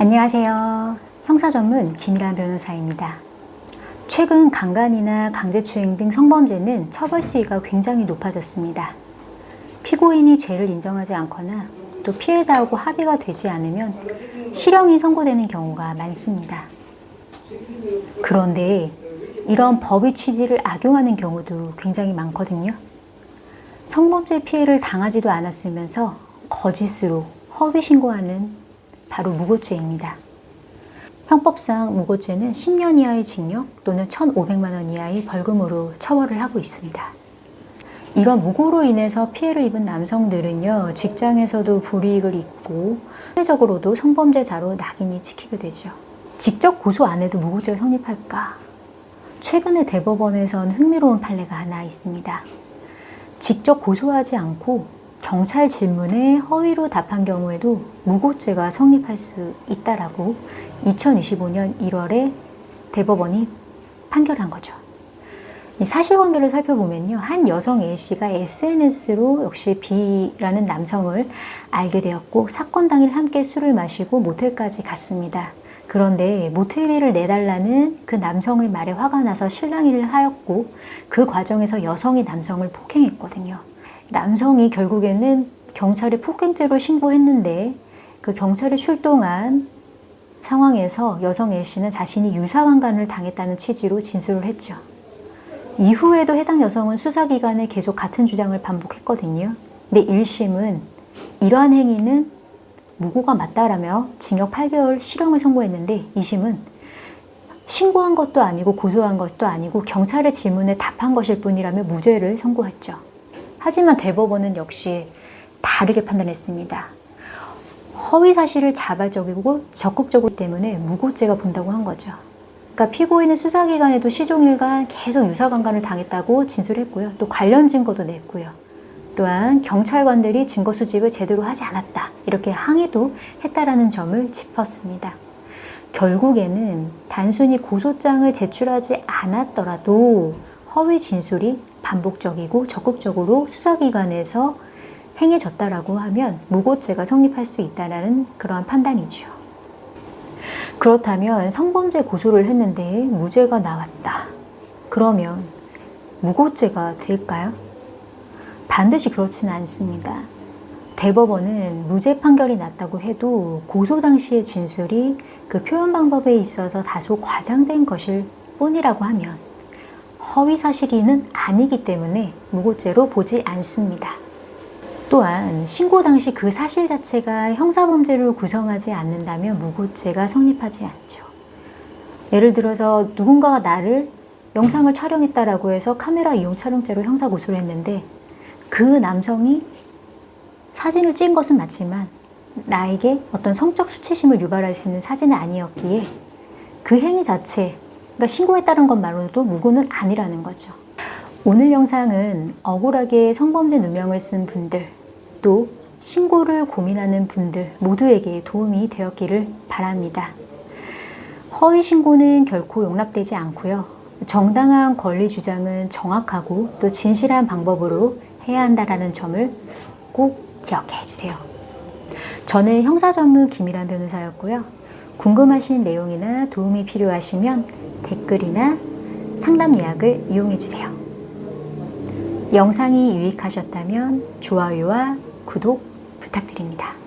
안녕하세요. 형사 전문 김일환 변호사입니다. 최근 강간이나 강제추행 등 성범죄는 처벌 수위가 굉장히 높아졌습니다. 피고인이 죄를 인정하지 않거나 또 피해자하고 합의가 되지 않으면 실형이 선고되는 경우가 많습니다. 그런데 이런 법의 취지를 악용하는 경우도 굉장히 많거든요. 성범죄 피해를 당하지도 않았으면서 거짓으로 허위 신고하는 바로 무고죄입니다. 형법상 무고죄는 10년 이하의 징역 또는 1,500만 원 이하의 벌금으로 처벌을 하고 있습니다. 이런 무고로 인해서 피해를 입은 남성들은요, 직장에서도 불이익을 입고, 사회적으로도 성범죄자로 낙인이 찍히게 되죠. 직접 고소 안 해도 무고죄가 성립할까? 최근에 대법원에선 흥미로운 판례가 하나 있습니다. 직접 고소하지 않고 경찰 질문에 허위로 답한 경우에도 무고죄가 성립할 수 있다라고 2025년 1월에 대법원이 판결한 거죠. 이 사실관계를 살펴보면요. 한 여성 A씨가 SNS로 역시 B라는 남성을 알게 되었고 사건 당일 함께 술을 마시고 모텔까지 갔습니다. 그런데 모텔비를 내달라는 그 남성의 말에 화가 나서 실랑이를 하였고 그 과정에서 여성이 남성을 폭행했거든요. 남성이 결국에는 경찰에 폭행죄로 신고했는데 그 경찰에 출동한 상황에서 여성 A씨는 자신이 유사강간을 당했다는 취지로 진술을 했죠. 이후에도 해당 여성은 수사기관에 계속 같은 주장을 반복했거든요. 근데 1심은 이러한 행위는 무고가 맞다라며 징역 8개월 실형을 선고했는데 2심은 신고한 것도 아니고 고소한 것도 아니고 경찰의 질문에 답한 것일 뿐이라며 무죄를 선고했죠. 하지만 대법원은 역시 다르게 판단했습니다. 허위 사실을 자발적이고 적극적이기 때문에 무고죄가 본다고 한 거죠. 그러니까 피고인은 수사기관에도 시종일관 계속 유사강간을 당했다고 진술했고요. 또 관련 증거도 냈고요. 또한 경찰관들이 증거 수집을 제대로 하지 않았다. 이렇게 항의도 했다라는 점을 짚었습니다. 결국에는 단순히 고소장을 제출하지 않았더라도 허위 진술이 반복적이고 적극적으로 수사기관에서 행해졌다라고 하면 무고죄가 성립할 수 있다라는 그러한 판단이죠. 그렇다면 성범죄 고소를 했는데 무죄가 나왔다. 그러면 무고죄가 될까요? 반드시 그렇지는 않습니다. 대법원은 무죄 판결이 났다고 해도 고소 당시의 진술이 그 표현 방법에 있어서 다소 과장된 것일 뿐이라고 하면 허위 사실이는 아니기 때문에 무고죄로 보지 않습니다. 또한 신고 당시 그 사실 자체가 형사범죄를 구성하지 않는다면 무고죄가 성립하지 않죠. 예를 들어서 누군가가 나를 영상을 촬영했다라고 해서 카메라 이용 촬영죄로 형사 고소를 했는데 그 남성이 사진을 찍은 것은 맞지만 나에게 어떤 성적 수치심을 유발할 수 있는 사진은 아니었기에 그 행위 자체, 그러니까 신고했다는 것만으로도 무고는 아니라는 거죠. 오늘 영상은 억울하게 성범죄 누명을 쓴 분들, 또 신고를 고민하는 분들 모두에게 도움이 되었기를 바랍니다. 허위 신고는 결코 용납되지 않고요. 정당한 권리 주장은 정확하고 또 진실한 방법으로 해야 한다라는 점을 꼭 기억해 주세요. 저는 형사 전문 김일환 변호사였고요. 궁금하신 내용이나 도움이 필요하시면 댓글이나 상담 예약을 이용해 주세요. 영상이 유익하셨다면 좋아요와 구독 부탁드립니다.